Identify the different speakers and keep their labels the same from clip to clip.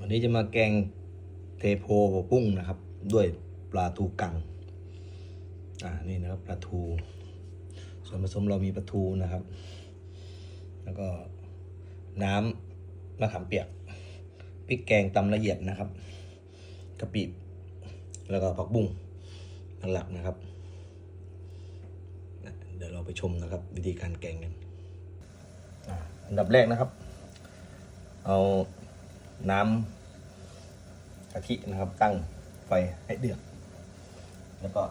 Speaker 1: วันนี้จะมาแกงเทโพปุ้งนะครับ ด้วยปลาทูกัง อ่านี่นะครับปลาทู ส่วนผสมเรามีปลาทูนะครับ แล้วก็น้ำมะขามเปียกพริกแกงตำละเอียดนะครับกะปิแล้วก็ผักบุ้งหลักๆนะครับ เดี๋ยวเราไปชมนะครับ วิธีการแกงกันอันดับแรกนะครับ เอาน้ำ ทินะครับ ตั้งไฟให้เดือด แล้วก็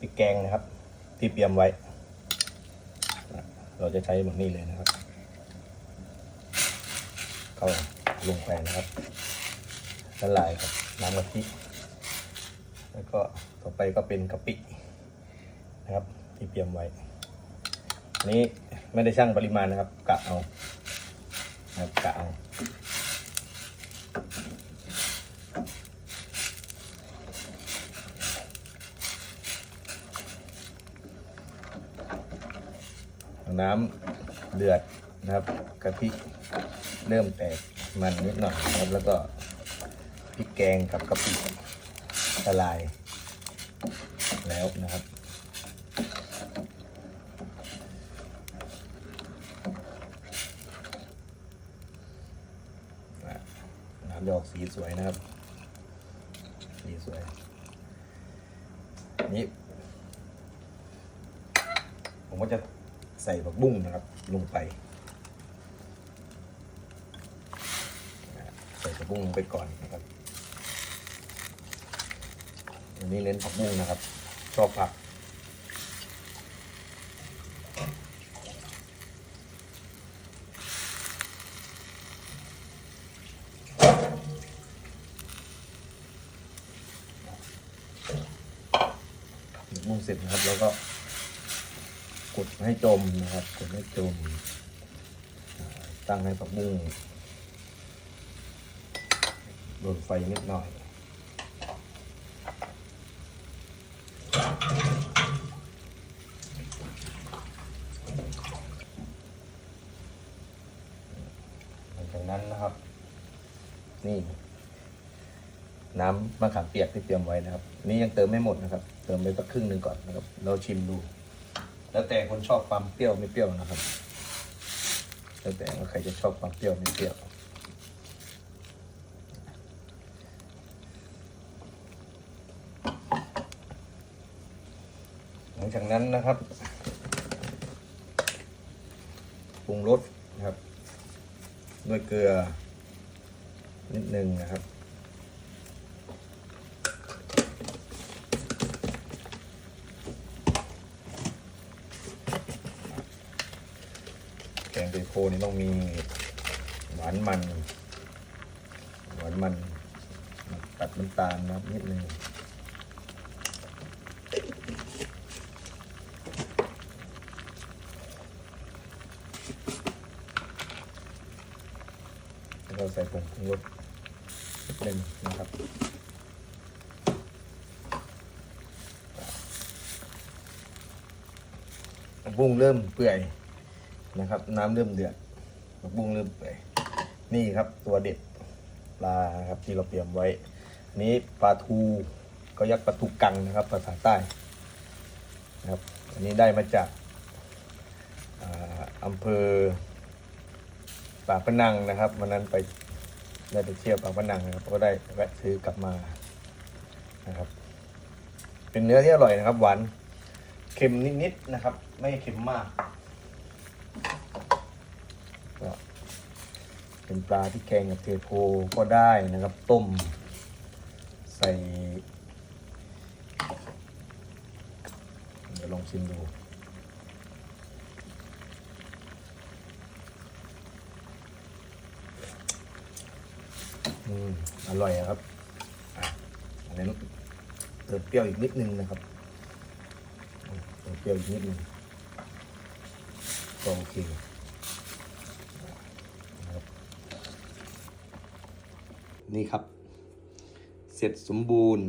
Speaker 1: พริกแกงนะครับ ที่เตรียมไว้ เราจะใช้แบบนี้เลยนะครับก็ลงไปนะครับละลายกับน้ำกะทิแล้วก็ต่อไปก็เป็นกะปินะครับ ที่เตรียมไว้นนี้ไม่ได้ชั่งปริมาณนะครับกะเอา ครับกะเอาน้ำเดือดนะครับกะทิเริ่มแตกมันนิดหน่อยครับแล้วก็พริกแกงกับกะปิละลาย แล้วนะครับ น้ำจะออกสีสวยนะครับ สีสวย นี่ ผมก็จะใส่ผักบุ้งนะครับ ลงไป ใส่ผักบุ้งลงไปก่อนนะครับอันนี้เน้นผักบุ้งนะครับ ชอบผัก ผักบุ้งเสร็จนะครับ แล้วก็กดให้จมนะครับ กดให้จม ตั้งให้ผักบุ้งโดนไฟนิดหน่อยหลังจากนั้นนะครับ นี่ น้ำมะขามเปียกที่เตรียมไว้นะครับ นี่ยังเติมไม่หมดนะครับ ติมไปสักครึ่งหนึ่งก่อนนะครับ เราชิมดู แล้วแต่คนชอบความเปรี้ยวไม่เปรี้ยวนะครับ แล้วแต่ว่าใครจะชอบความเปรี้ยวไม่เปรี้ยวหลังจากนั้นนะครับปรุงรสนะครับ ด้วยเกลือนิดนึงนะครับ งเปโคนี่ต้องมีหวานมัน หวานมัน ตัดน้ำตาลนะครับนิดนึงแล้วใส่ผงปรุงรสนิดนึงนะครับบุ้งเริ่มเปื่อย นะครับ น้ำเริ่มเดือดผักบุ้งเริ่มเปื่อยนี่ครับตัวเด็ดปลาครับที่เราเตรียมไว้ นี้ปลาทูก็ยักปลาทูกังนะครับภาษาใต้นะครับอันนี้ได้มาจากอ่าอำเภอปากพนังนะครับวันนั้นไปได้ไปเที่ยวปากพนังนะครับก็ได้แวะซื้อกลับมานะครับ เป็นเนื้อที่อร่อยนะครับ หวานเค็มนิดๆนะครับ ไม่เค็มมาก เป็นปลาที่แกงกับเทโพก็ได้นะครับ ต้ม ใส่เดี๋ยวลองชิมดูอืมอร่อยอะครับอะอันนี้เติมเปรี้ยวอีกนิดนึงนะครับเติมเปรี้ยวอีกนิดนึงก็โอเค นี่ครับ เสร็จสมบูรณ์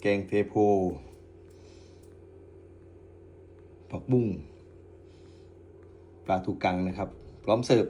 Speaker 1: แกงเทโพ ผักบุ้งปลาทูกังนะครับ พร้อมเสิร์ฟ